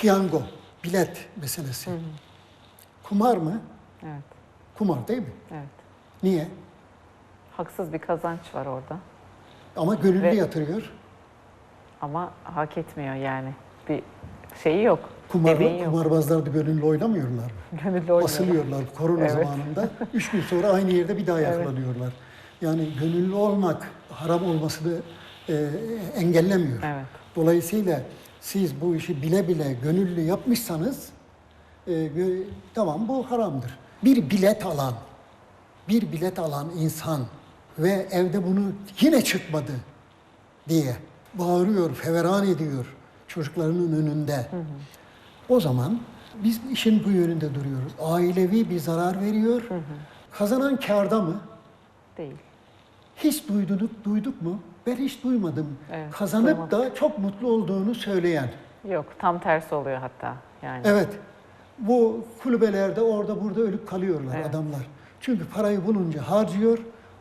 piyango, bilet meselesi. Kumar mı? Evet, Kumar değil mi? evet. Niye? Haksız bir kazanç var orada. Ama gönüllü Ve- yatırıyor. Ama hak etmiyor yani. Bir şeyi yok. Kumar, kumarbazlar da gönüllü oynamıyorlar mı? Gönüllü oynuyor. Asılıyorlar korona Evet. zamanında. Üç gün sonra aynı yerde bir daha Evet. yakalanıyorlar. Yani gönüllü olmak haram olmasını e, engellemiyor. Evet. Dolayısıyla siz bu işi bile bile gönüllü yapmışsanız e, tamam bu haramdır. Bir bilet alan, bir bilet alan insan ve evde bunu yine çıkmadı diye bağırıyor, feveran ediyor çocuklarının önünde. O zaman biz işin bu yönünde duruyoruz. Ailevi bir zarar veriyor. Kazanan kârda mı? Değil. Hiç duyduk, duyduk mu? Ben hiç duymadım. Evet, Kazanıp duymadık. da çok mutlu olduğunu söyleyen. Yok, tam tersi oluyor hatta. Yani. Evet. Bu kulübelerde orada burada ölüp kalıyorlar Evet. adamlar. Çünkü parayı bulunca harcıyor.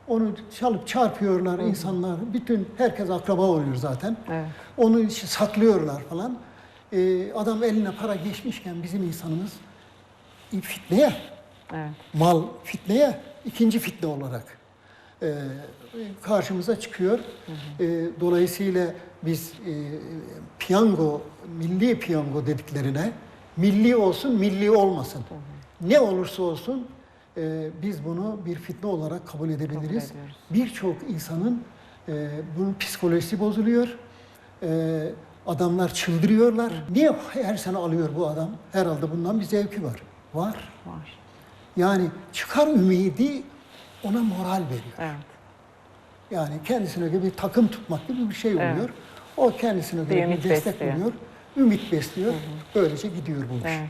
Onu çalıp çarpıyorlar insanlar. Bütün herkes akraba oluyor zaten. Evet. Onu işte saklıyorlar falan. Ee, adam eline para geçmişken bizim insanımız fitneye, Evet. mal fitneye ikinci fitne olarak e, karşımıza çıkıyor. E, dolayısıyla biz e, piyango, milli piyango dediklerine milli olsun, milli olmasın. Ne olursa olsun e, biz bunu bir fitne olarak kabul edebiliriz. Birçok insanın e, bunun psikolojisi bozuluyor. E, adamlar çıldırıyorlar. Niye her sene alıyor bu adam? Herhalde bundan bir zevki var. Var. Var. Yani çıkar ümidi ona moral veriyor. Evet. Yani kendisine göre bir takım tutmak gibi bir şey oluyor. Evet. O kendisine göre bir, ümit destek besliyor. oluyor. Ümit besliyor. Böylece gidiyor bu iş. Evet.